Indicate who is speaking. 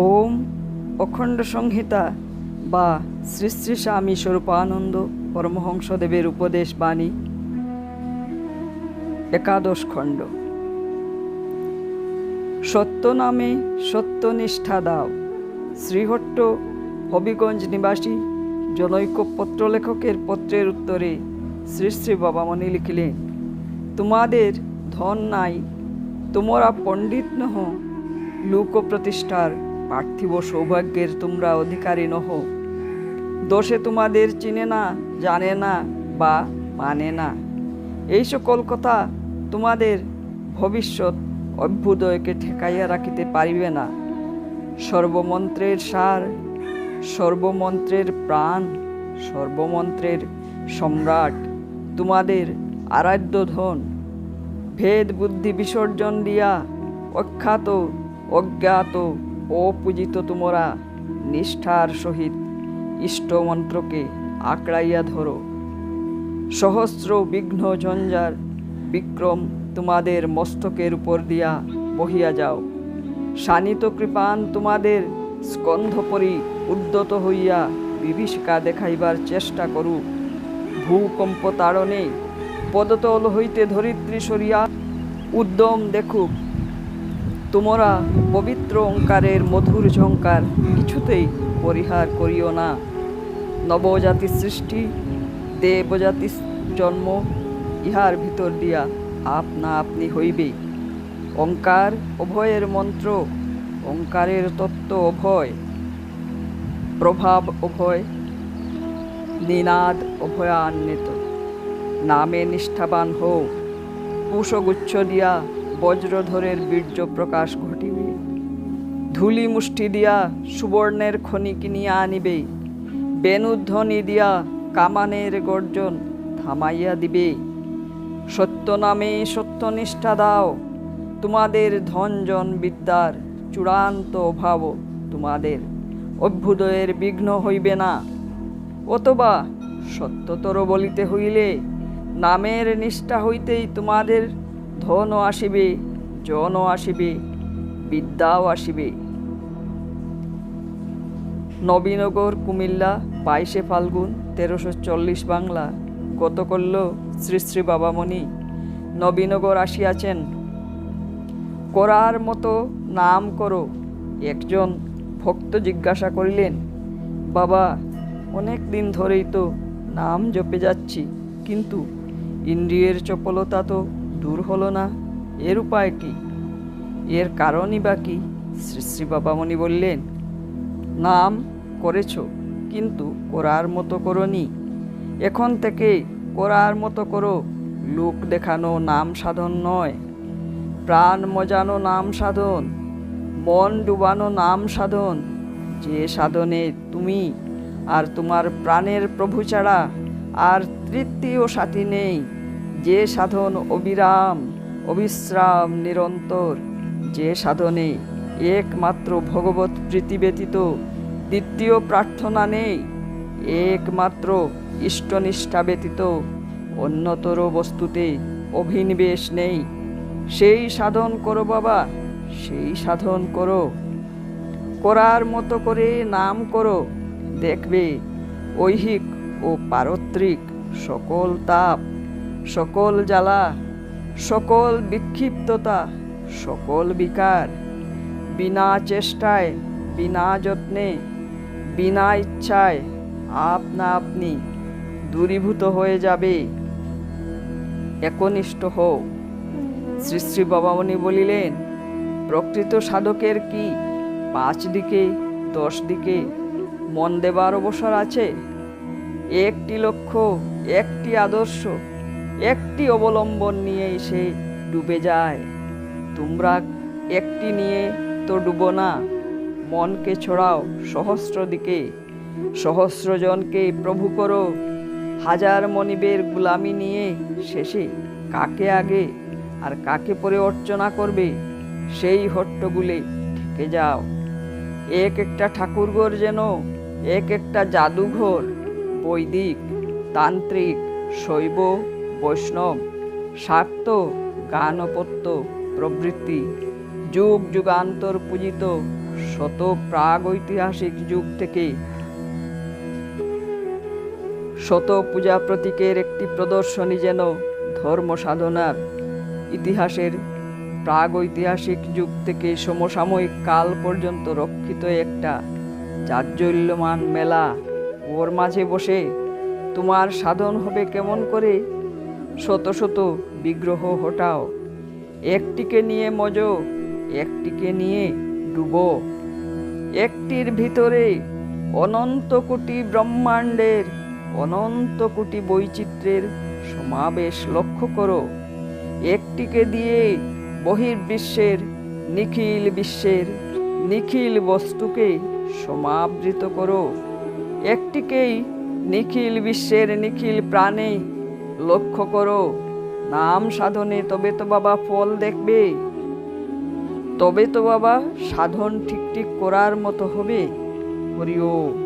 Speaker 1: ওম অখণ্ড সংহিতা বা শ্রী শ্রী স্বামী স্বরূপানন্দ পরমহংসদেবের উপদেশ বাণী। একাদশ খণ্ড। সত্য নামে সত্যনিষ্ঠা দাও। শ্রীহট্ট হবিগঞ্জ নিবাসী জনৈক পত্রলেখকের পত্রের উত্তরে শ্রী শ্রী বাবামণি লিখিলেন, তোমাদের ধন নাই, তোমরা পণ্ডিত নহ লোক প্রতিষ্ঠার পার্থিব সৌভাগ্যের তোমরা অধিকারী নহ। দোষে তোমাদের চিনে না, জানে না বা মানে না। এই সকল কথা তোমাদের ভবিষ্যৎ অভ্যুদয়কে ঠেকাইয়া রাখিতে পারিবে না। সর্বমন্ত্রের সার, সর্বমন্ত্রের প্রাণ, সর্বমন্ত্রের সম্রাট, তোমাদের আরাধ্য ধন, ভেদ বুদ্ধি বিসর্জন দিয়া অখ্যাত, অজ্ঞাত অপূজিত তোমরা নিষ্ঠার সহিত ইষ্টমন্ত্রকে আঁকড়াইয়া ধরো। সহস্র বিঘ্ন ঝঞ্ঝার বিক্রম তোমাদের মস্তকের উপর দিয়া বহিয়া যাও। শানিত কৃপান তোমাদের স্কন্ধপরি উদ্যত হইয়া বিভীষিকা দেখাইবার চেষ্টা করুক ভূকম্প তাড়নে পদতল হইতে ধরিত্রী সরিয়া উদ্যম দেখুক। তোমরা পবিত্র অঙ্কারের মধুর ঝঙ্কার কিছুতেই পরিহার করিও না। নবজাতি সৃষ্টি, দেবজাতি জন্ম, ইহার ভিতর দিয়া আপনা আপনি হইবে। অঙ্কার অভয়ের মন্ত্র, অঙ্কারের তত্ত্ব অভয় প্রভাব অভয় নিনাদ অভয়ান্বিত নামে নিষ্ঠাবান হও। পুষগুচ্ছ দিয়া বজ্রধরের বীর্য প্রকাশ ঘটিবে। ধুলি মুষ্টি দিয়া সুবর্ণের খনি কিনিয়া আনিবে। বেনুধ্বনি দিয়া কামানের গর্জন থামাইয়া দিবে। সত্য নামে সত্যনিষ্ঠা দাও। তোমাদের ধনজন বিদ্যার চূড়ান্ত অভাব তোমাদের। অভ্যুদয়ের বিঘ্ন হইবে না। অথবা সত্যতর বলিতে হইলে নামের নিষ্ঠা হইতেই তোমাদের ধনও আসিবে, জনও আসিবে, বিদ্যাও আসিবে। নবীনগর, কুমিল্লা, বাইশে ফাল্গুন, তেরোশো চল্লিশ বাংলা গতকল্য শ্রী শ্রী বাবামণি। নবীনগর আসিয়াছেন, করার মতো নাম করো, একজন ভক্ত জিজ্ঞাসা করিলেন, বাবা, অনেক দিন ধরেই তো নাম জপে যাচ্ছি, কিন্তু ইন্দ্রিয়ের চপলতা তো দূর হলো না, এর উপায় কি? এর কারণই বা কি? শ্রী শ্রী বাবামণি বললেন, নাম করেছ, কিন্তু করার মতো করনি। এখন থেকে করার মতো করো, লোক দেখানো নাম সাধন নয়। প্রাণ মজানো নাম সাধন, মন ডুবানো নাম সাধন। যে সাধনে তুমি আর তোমার প্রাণের প্রভু ছাড়া আর তৃতীয় সাথী নেই। যে সাধন অবিরাম, অবিশ্রাম নিরন্তর, যে সাধনে একমাত্র ভগবত প্রীতি ব্যতীত দ্বিতীয় প্রার্থনা নেই, একমাত্র ইষ্টনিষ্ঠা ব্যতীত অন্যতর বস্তুতে অভিনিবেশ নেই। সেই সাধন করো বাবা, সেই সাধন করো। করার মতো করে নাম করো। দেখবে ঐহিক ও পারত্রিক সকল তাপ সকল জ্বালা, সকল বিক্ষিপ্ততা, সকল বিকার, বিনা চেষ্টায়, বিনা যত্নে, বিনা ইচ্ছায় আপনা আপনি দূরীভূত হয়ে যাবে। একনিষ্ঠ হও। শ্রী শ্রী বাবামণি বলিলেন, প্রকৃত সাধকের কি পাঁচ দিকে, দশ দিকে মন দেবার অবসর আছে? একটি লক্ষ্য, একটি আদর্শ একটি অবলম্বন নিয়েই সে ডুবে যায়। তোমরা একটি নিয়ে তো ডুবো না। মনকে ছড়াও সহস্র দিকে। সহস্রজনকে প্রভু করো। হাজার মনিবের গুলামি নিয়ে শেষে কাকে আগে আর কাকে পরে অর্চনা করবে, সেই হট্টগুলে ঠেকে যাও। এক একটা ঠাকুরঘর যেন এক একটা জাদুঘর, বৈদিক, তান্ত্রিক, শৈব বৈষ্ণব শাক্ত গানপত্য প্রবৃত্তি যুগ যুগান্তর পূজিত শত প্রাগ ঐতিহাসিক যুগ থেকে শত পূজা প্রতীকের একটি প্রদর্শনী যেন ধর্ম সাধনার ইতিহাসের প্রাগ ঐতিহাসিক যুগ থেকে সমসাময়িক কাল পর্যন্ত রক্ষিত একটা জাজ্জল্যমান মেলা। ওর মাঝে বসে তোমার সাধন হবে কেমন করে? শত শত বিগ্রহ হটাও। একটিকে নিয়ে মজো, একটিকে নিয়ে ডুবো। একটির ভিতরে অনন্ত কোটি ব্রহ্মাণ্ডের, অনন্ত কোটি বৈচিত্র্যের সমাবেশ লক্ষ্য করো। একটিকে দিয়ে বহির্বিশ্বের, নিখিল বিশ্বের, নিখিল বস্তুকে সমাবৃত করো। একটিকেই নিখিল বিশ্বের, নিখিল প্রাণে লক্ষ্য করো, নাম সাধনে তবে তো বাবা ফল দেখবে। তবে তো বাবা সাধন ঠিক ঠিক করার মতো হবে। হরিও